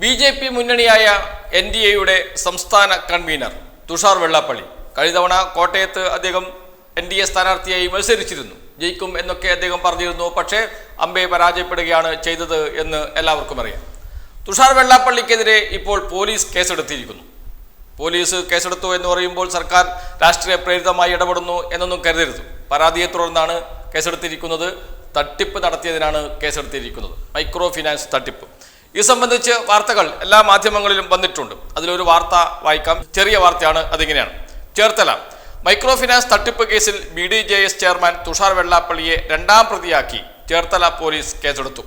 B J P മുന്നണിയായ N D എയുടെ സംസ്ഥാന കൺവീനർ തുഷാർ വെള്ളാപ്പള്ളി. കഴിഞ്ഞ തവണ കോട്ടയത്ത് അദ്ദേഹം എൻ ഡി എ സ്ഥാനാർത്ഥിയായി മത്സരിച്ചിരുന്നു. ജയിക്കും എന്നൊക്കെ അദ്ദേഹം പറഞ്ഞിരുന്നു. പക്ഷേ അമ്പയെ പരാജയപ്പെടുകയാണ് ചെയ്തത് എന്ന് എല്ലാവർക്കും അറിയാം. തുഷാർ വെള്ളാപ്പള്ളിക്കെതിരെ ഇപ്പോൾ പോലീസ് കേസെടുത്തിരിക്കുന്നു. പോലീസ് കേസെടുത്തു എന്ന് പറയുമ്പോൾ സർക്കാർ രാഷ്ട്രീയ പ്രേരിതമായി ഇടപെടുന്നു എന്നൊന്നും കരുതരുത്. പരാതിയെ തുടർന്നാണ് കേസെടുത്തിരിക്കുന്നത്. തട്ടിപ്പ് നടത്തിയതിനാണ് കേസെടുത്തിരിക്കുന്നത്. മൈക്രോ ഫിനാൻസ് തട്ടിപ്പ്. ഇത് സംബന്ധിച്ച് വാർത്തകൾ എല്ലാ മാധ്യമങ്ങളിലും വന്നിട്ടുണ്ട്. അതിലൊരു വാർത്ത വായിക്കാം. ചെറിയ വാർത്തയാണ് അതിങ്ങനെയാണ്. ചേർത്തല. മൈക്രോ ഫിനാൻസ് തട്ടിപ്പ് കേസിൽ B D J S chairman Tushar വെള്ളാപ്പള്ളിയെ രണ്ടാം പ്രതിയാക്കി ചേർത്തല പോലീസ് കേസെടുത്തു.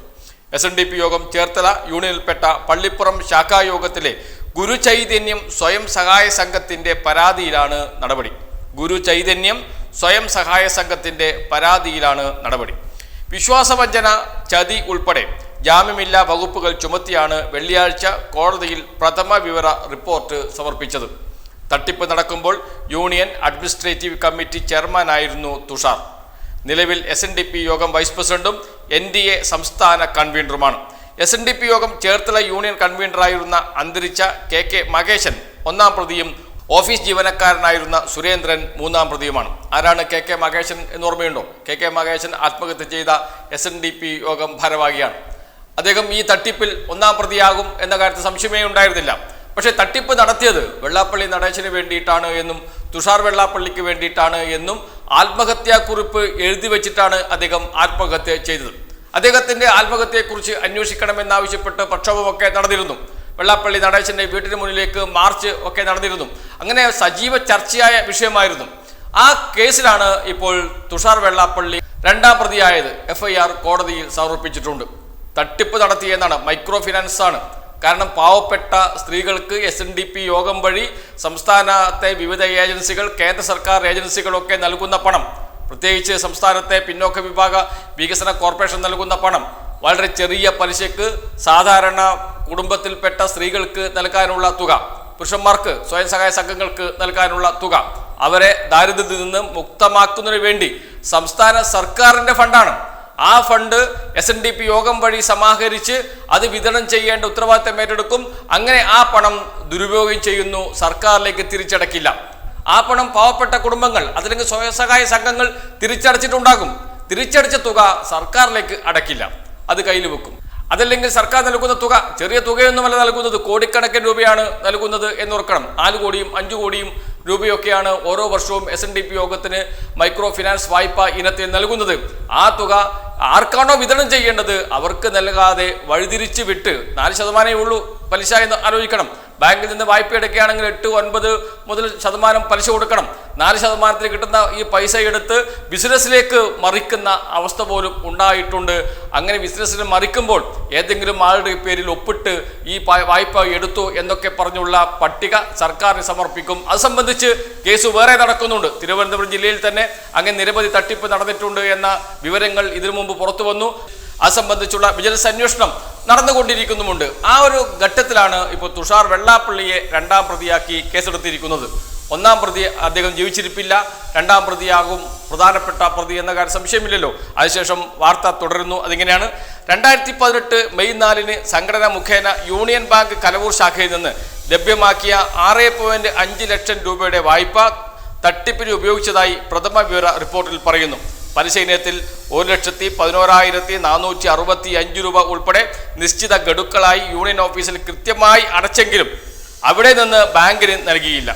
എസ് എൻ ഡി പി യോഗം ചേർത്തല യൂണിയനിൽപ്പെട്ട പള്ളിപ്പുറം ശാഖായോഗത്തിലെ ഗുരുചൈതന്യം സ്വയം സഹായ സംഘത്തിന്റെ പരാതിയിലാണ് നടപടി. ഗുരുചൈതന്യം സ്വയം സഹായ സംഘത്തിന്റെ പരാതിയിലാണ് നടപടി. വിശ്വാസവഞ്ചന ചതി ഉൾപ്പെടെ ജാമ്യമില്ലാ വകുപ്പുകൾ ചുമത്തിയാണ് വെള്ളിയാഴ്ച കോടതിയിൽ പ്രഥമ വിവര റിപ്പോർട്ട് സമർപ്പിച്ചത്. തട്ടിപ്പ് നടക്കുമ്പോൾ യൂണിയൻ അഡ്മിനിസ്ട്രേറ്റീവ് കമ്മിറ്റി ചെയർമാനായിരുന്നു തുഷാർ. നിലവിൽ എസ് എൻ ഡി പി യോഗം വൈസ് പ്രസിഡന്റും എൻ ഡി എ സംസ്ഥാന കൺവീനറുമാണ്. എസ് എൻ ഡി പി യോഗം ചേർത്തല യൂണിയൻ കൺവീനറായിരുന്ന അന്തരിച്ച കെ കെ മകേശൻ ഒന്നാം പ്രതിയും ഓഫീസ് ജീവനക്കാരനായിരുന്ന സുരേന്ദ്രൻ മൂന്നാം പ്രതിയുമാണ്. ആരാണ് കെ കെ മകേശൻ എന്ന് ഓർമ്മയുണ്ടോ? കെ കെ മകേശൻ ആത്മഹത്യ ചെയ്ത എസ് എൻ ഡി പി യോഗം ഭാരവാഹിയാണ്. അദ്ദേഹം ഈ തട്ടിപ്പിൽ ഒന്നാം പ്രതിയാകും എന്ന കാര്യത്തിൽ സംശയമേ ഉണ്ടായിരുന്നില്ല. പക്ഷേ തട്ടിപ്പ് നടത്തിയത് വെള്ളാപ്പള്ളി നടേശന് വേണ്ടിയിട്ടാണ് എന്നും തുഷാർ വെള്ളാപ്പള്ളിക്ക് വേണ്ടിയിട്ടാണ് എന്നും ആത്മഹത്യാക്കുറിപ്പ് എഴുതി വെച്ചിട്ടാണ് അദ്ദേഹം ആത്മഹത്യ ചെയ്തത്. അദ്ദേഹത്തിന്റെ ആത്മഹത്യയെക്കുറിച്ച് അന്വേഷിക്കണമെന്നാവശ്യപ്പെട്ട് പ്രക്ഷോഭമൊക്കെ നടന്നിരുന്നു. വെള്ളാപ്പള്ളി നടേശന്റെ വീട്ടിന് മുന്നിലേക്ക് മാർച്ച് ഒക്കെ നടന്നിരുന്നു. അങ്ങനെ സജീവ ചർച്ചയായ വിഷയമായിരുന്നു. ആ കേസിലാണ് ഇപ്പോൾ തുഷാർ വെള്ളാപ്പള്ളി രണ്ടാം പ്രതിയായത്. എഫ്ഐആർ കോടതിയിൽ സമർപ്പിച്ചിട്ടുണ്ട്. തട്ടിപ്പ് നടത്തിയെന്നാണ് മൈക്രോ ഫിനാൻസ് ആണ്. കാരണം പാവപ്പെട്ട സ്ത്രീകൾക്ക് എസ് എൻ ഡി പി യോഗം വഴി സംസ്ഥാനത്തെ വിവിധ ഏജൻസികൾ കേന്ദ്ര സർക്കാർ ഏജൻസികളൊക്കെ നൽകുന്ന പണം പ്രത്യേകിച്ച് സംസ്ഥാനത്തെ പിന്നോക്ക വിഭാഗ വികസന കോർപ്പറേഷൻ നൽകുന്ന പണം വളരെ ചെറിയ പലിശക്ക് സാധാരണ കുടുംബത്തിൽപ്പെട്ട സ്ത്രീകൾക്ക് നൽകാനുള്ള തുക പുരുഷന്മാർക്ക് സ്വയം സഹായ സംഘങ്ങൾക്ക് നൽകാനുള്ള തുക. അവരെ ദാരിദ്ര്യത്തിൽ നിന്ന് മുക്തമാക്കുന്നതിന് വേണ്ടി സംസ്ഥാന സർക്കാരിന്റെ ഫണ്ടാണ് ആ fund S N D P യോഗം വഴി സമാഹരിച്ച് അത് വിതരണം ചെയ്യേണ്ട ഉത്തരവാദിത്തം ഏറ്റെടുക്കും. അങ്ങനെ ആ പണം ദുരുപയോഗം ചെയ്യുന്നു. സർക്കാരിലേക്ക് തിരിച്ചടക്കില്ല. ആ പണം പാവപ്പെട്ട കുടുംബങ്ങൾ അതല്ലെങ്കിൽ സ്വയം സഹായ സംഘങ്ങൾ തിരിച്ചടച്ചിട്ടുണ്ടാകും. തിരിച്ചടച്ച തുക സർക്കാരിലേക്ക് അടക്കില്ല. അത് കയ്യിൽ വെക്കും. അതല്ലെങ്കിൽ സർക്കാർ നൽകുന്ന തുക ചെറിയ തുകയൊന്നുമല്ല നൽകുന്നത്. കോടിക്കണക്കിന് രൂപയാണ് നൽകുന്നത് എന്നോർക്കണം നാല് കോടിയും അഞ്ചു കോടിയും രൂപയൊക്കെയാണ് ഓരോ വർഷവും എസ് എൻ ഡി പി യോഗത്തിന് മൈക്രോ ഫിനാൻസ് വായ്പ ഇനത്തിൽ നൽകുന്നത്. ആ തുക ആർക്കാണോ വിതരണം ചെയ്യേണ്ടത്? അവർക്ക് നൽകാതെ വഴിതിരിച്ച് വിട്ട് നാല് ശതമാനമേ ഉള്ളൂ പലിശ എന്ന് ആലോചിക്കണം. ബാങ്കിൽ നിന്ന് വായ്പ എടുക്കുകയാണെങ്കിൽ എട്ട് ഒൻപത് മുതൽ ശതമാനം പലിശ കൊടുക്കണം. നാല് ശതമാനത്തിൽ കിട്ടുന്ന ഈ പൈസ എടുത്ത് ബിസിനസ്സിലേക്ക് മറിക്കുന്ന അവസ്ഥ പോലും ഉണ്ടായിട്ടുണ്ട്. അങ്ങനെ ബിസിനസ്സിൽ മറിക്കുമ്പോൾ ഏതെങ്കിലും ആളുടെ പേരിൽ ഒപ്പിട്ട് ഈ വായ്പ എടുത്തു എന്നൊക്കെ പറഞ്ഞുള്ള പട്ടിക സർക്കാരിന് സമർപ്പിക്കും. അത് സംബന്ധിച്ച് കേസ് വേറെ നടക്കുന്നുണ്ട്. തിരുവനന്തപുരം ജില്ലയിൽ തന്നെ അങ്ങനെ നിരവധി തട്ടിപ്പ് നടന്നിട്ടുണ്ട് എന്ന വിവരങ്ങൾ ഇതിനു മുമ്പ് പുറത്തു വന്നു. അത് സംബന്ധിച്ചുള്ള വിജിലൻസ് അന്വേഷണം നടന്നുകൊണ്ടിരിക്കുന്നുമുണ്ട്. ആ ഒരു ഘട്ടത്തിലാണ് ഇപ്പോൾ തുഷാർ വെള്ളാപ്പള്ളിയെ രണ്ടാം പ്രതിയാക്കി കേസെടുത്തിരിക്കുന്നത്. ഒന്നാം പ്രതി അദ്ദേഹം ജീവിച്ചിരിപ്പില്ല. രണ്ടാം പ്രതിയാകും പ്രധാനപ്പെട്ട പ്രതി എന്ന കാര്യം സംശയമില്ലല്ലോ. അതിനുശേഷം വാർത്ത തുടരുന്നു. അതിങ്ങനെയാണ്. രണ്ടായിരത്തി പതിനെട്ട് മെയ് നാലിന് സംഘടന മുഖേന യൂണിയൻ ബാങ്ക് കലവൂർ ശാഖയിൽ നിന്ന് ലഭ്യമാക്കിയ ആറ് പോയിന്റ് അഞ്ച് ലക്ഷം രൂപയുടെ വായ്പ തട്ടിപ്പിന് ഉപയോഗിച്ചതായി പ്രഥമ വിവര റിപ്പോർട്ടിൽ പറയുന്നു. പലിശ ഇനത്തിൽ ഒരു ലക്ഷത്തി പതിനോരായിരത്തി നാനൂറ്റി അറുപത്തി അഞ്ച് രൂപ ഉൾപ്പെടെ നിശ്ചിത ഗഡുക്കളായി യൂണിയൻ ഓഫീസിൽ കൃത്യമായി അടച്ചെങ്കിലും അവിടെ നിന്ന് ബാങ്കിന് നൽകിയില്ല.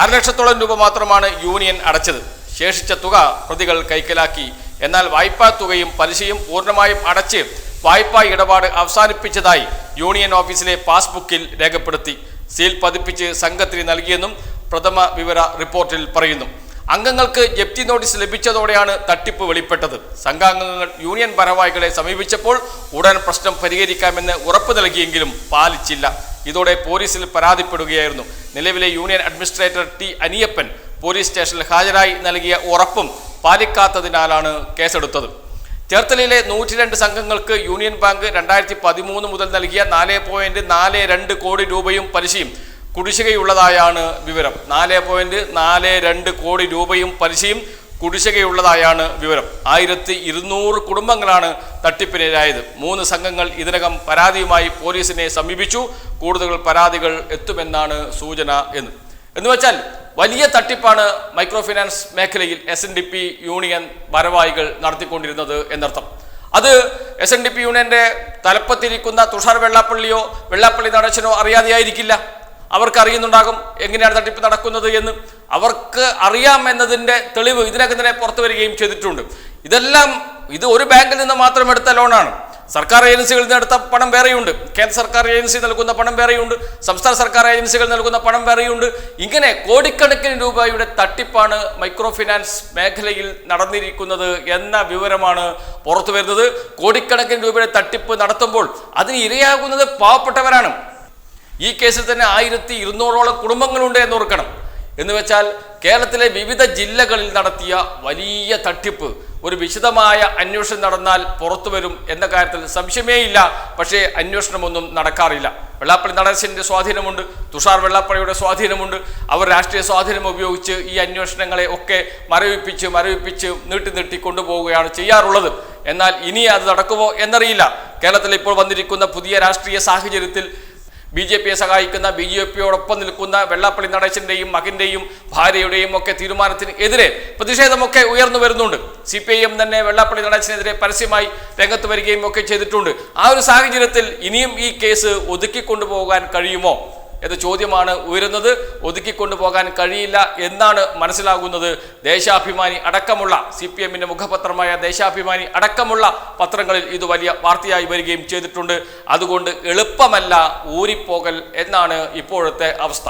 അര ലക്ഷത്തോളം രൂപ മാത്രമാണ് യൂണിയൻ അടച്ചത്. ശേഷിച്ച തുക പ്രതികൾ കൈക്കലാക്കി. എന്നാൽ വായ്പാ തുകയും പലിശയും പൂർണമായും അടച്ച് വായ്പാ ഇടപാട് അവസാനിപ്പിച്ചതായി യൂണിയൻ ഓഫീസിലെ പാസ്ബുക്കിൽ രേഖപ്പെടുത്തി. സീൽ പതിപ്പിച്ച് സംഘത്തിന് നൽകിയെന്നും പ്രഥമ വിവര റിപ്പോർട്ടിൽ പറയുന്നു. അംഗങ്ങൾക്ക് ജപ്തി നോട്ടീസ് ലഭിച്ചതോടെയാണ് തട്ടിപ്പ് വെളിപ്പെട്ടത്. സംഘാംഗങ്ങൾ യൂണിയൻ ഭാരവാഹികളെ സമീപിച്ചപ്പോൾ ഉടൻ പ്രശ്നം പരിഹരിക്കാമെന്ന് ഉറപ്പ് നൽകിയെങ്കിലും പാലിച്ചില്ല. ഇതോടെ പോലീസിൽ പരാതിപ്പെടുകയായിരുന്നു. നിലവിലെ union administrator T Aniyappan police സ്റ്റേഷനിൽ ഹാജരായി നൽകിയ ഉറപ്പും പാലിക്കാത്തതിനാലാണ് കേസെടുത്തത്. ചേർത്തലയിലെ നൂറ്റി രണ്ട് സംഘങ്ങൾക്ക് യൂണിയൻ ബാങ്ക് രണ്ടായിരത്തി പതിമൂന്ന് മുതൽ നൽകിയ നാല് പോയിന്റ് നാല് രണ്ട് കോടി രൂപയും പലിശയും കുടിശ്ശികയുള്ളതായാണ് വിവരം. നാല് പോയിന്റ് നാല് രണ്ട് കോടി രൂപയും പലിശയും കുടിശ്ശികയുള്ളതായാണ് വിവരം. ആയിരത്തി ഇരുന്നൂറ് കുടുംബങ്ങളാണ് തട്ടിപ്പിനിരായത് മൂന്ന് സംഘങ്ങൾ ഇതിനകം പരാതിയുമായി പോലീസിനെ സമീപിച്ചു. കൂടുതൽ പരാതികൾ എത്തുമെന്നാണ് സൂചന എന്ന്. എന്നുവെച്ചാൽ വലിയ തട്ടിപ്പാണ് മൈക്രോ ഫിനാൻസ് മേഖലയിൽ S N D P union ഭാരവാഹികൾ നടത്തിക്കൊണ്ടിരുന്നത് എന്നർത്ഥം. അത് എസ് എൻ ഡി പി യൂണിയന്റെ തലപ്പത്തിരിക്കുന്ന തുഷാർ വെള്ളാപ്പള്ളിയോ വെള്ളാപ്പള്ളി നടച്ചനോ അറിയാതെയായിരിക്കില്ല. അവർക്ക് അറിയുന്നുണ്ടാകും എങ്ങനെയാണ് തട്ടിപ്പ് നടക്കുന്നത് എന്ന് അവർക്ക് അറിയാം എന്നതിന്റെ തെളിവ് ഇതിനകം തന്നെ പുറത്തു വരികയും ചെയ്തിട്ടുണ്ട്. ഇതെല്ലാം ഇത് ഒരു ബാങ്കിൽ നിന്ന് മാത്രം എടുത്ത ലോണാണ്. സർക്കാർ ഏജൻസികളിൽ നിന്ന് എടുത്ത പണം വേറെയുണ്ട്. കേന്ദ്ര സർക്കാർ ഏജൻസി നൽകുന്ന പണം വേറെയുണ്ട്. സംസ്ഥാന സർക്കാർ ഏജൻസികൾ നൽകുന്ന പണം വേറെയുണ്ട്. ഇങ്ങനെ കോടിക്കണക്കിന് രൂപയുടെ തട്ടിപ്പാണ് മൈക്രോ ഫിനാൻസ് മേഖലയിൽ നടന്നിരിക്കുന്നത് എന്ന വിവരമാണ് പുറത്തു വരുന്നത്. കോടിക്കണക്കിന് രൂപയുടെ തട്ടിപ്പ് നടത്തുമ്പോൾ അതിന് ഇരയാകുന്നത് പാവപ്പെട്ടവരാണ്. ഈ കേസിൽ തന്നെ ആയിരത്തി ഇരുന്നൂറോളം കുടുംബങ്ങളുണ്ട് എന്ന് ഓർക്കണം. എന്ന് വെച്ചാൽ കേരളത്തിലെ വിവിധ ജില്ലകളിൽ നടത്തിയ വലിയ തട്ടിപ്പ് ഒരു വിശദമായ അന്വേഷണം നടന്നാൽ പുറത്തു വരും എന്ന കാര്യത്തിൽ സംശയമേ ഇല്ല. പക്ഷേ അന്വേഷണമൊന്നും നടക്കാറില്ല. വെള്ളാപ്പള്ളി നടേശന്റെ സ്വാധീനമുണ്ട് തുഷാർ വെള്ളാപ്പള്ളിയുടെ സ്വാധീനമുണ്ട്. അവർ രാഷ്ട്രീയ സ്വാധീനം ഉപയോഗിച്ച് ഈ അന്വേഷണങ്ങളെ ഒക്കെ മരവിപ്പിച്ച് മരവിപ്പിച്ച് നീട്ടി നീട്ടി കൊണ്ടുപോവുകയാണ് ചെയ്യാറുള്ളത്. എന്നാൽ ഇനി അത് നടക്കുമോ എന്നറിയില്ല. കേരളത്തിൽ ഇപ്പോൾ വന്നിരിക്കുന്ന പുതിയ രാഷ്ട്രീയ സാഹചര്യത്തിൽ ബി ജെ പിയെ സഹായിക്കുന്ന ബി ജെ പിയോടൊപ്പം നിൽക്കുന്ന വെള്ളാപ്പള്ളി നടേശന്റെയും മകന്റെയും ഭാര്യയുടെയും ഒക്കെ തീരുമാനത്തിന് എതിരെ പ്രതിഷേധമൊക്കെ ഉയർന്നു വരുന്നുണ്ട്. സി പി ഐ എം തന്നെ വെള്ളാപ്പള്ളി നടേശനെതിരെ പരസ്യമായി രംഗത്ത് വരികയും ഒക്കെ ചെയ്തിട്ടുണ്ട്. ആ ഒരു സാഹചര്യത്തിൽ ഇനിയും ഈ കേസ് ഒതുക്കിക്കൊണ്ടുപോകാൻ കഴിയുമോ? എന്ന ചോദ്യമാണ് ഉയരുന്നത്. ഒതുക്കിക്കൊണ്ടു പോകാൻ കഴിയില്ല എന്നാണ് മനസ്സിലാകുന്നത്. ദേശാഭിമാനി അടക്കമുള്ള സി പി എമ്മിന്റെ മുഖപത്രമായ ദേശാഭിമാനി അടക്കമുള്ള പത്രങ്ങളിൽ ഇത് വലിയ വാർത്തയായി വരികയും ചെയ്തിട്ടുണ്ട്. അതുകൊണ്ട് എളുപ്പമല്ല ഊരിപ്പോകൽ എന്നാണ് ഇപ്പോഴത്തെ അവസ്ഥ.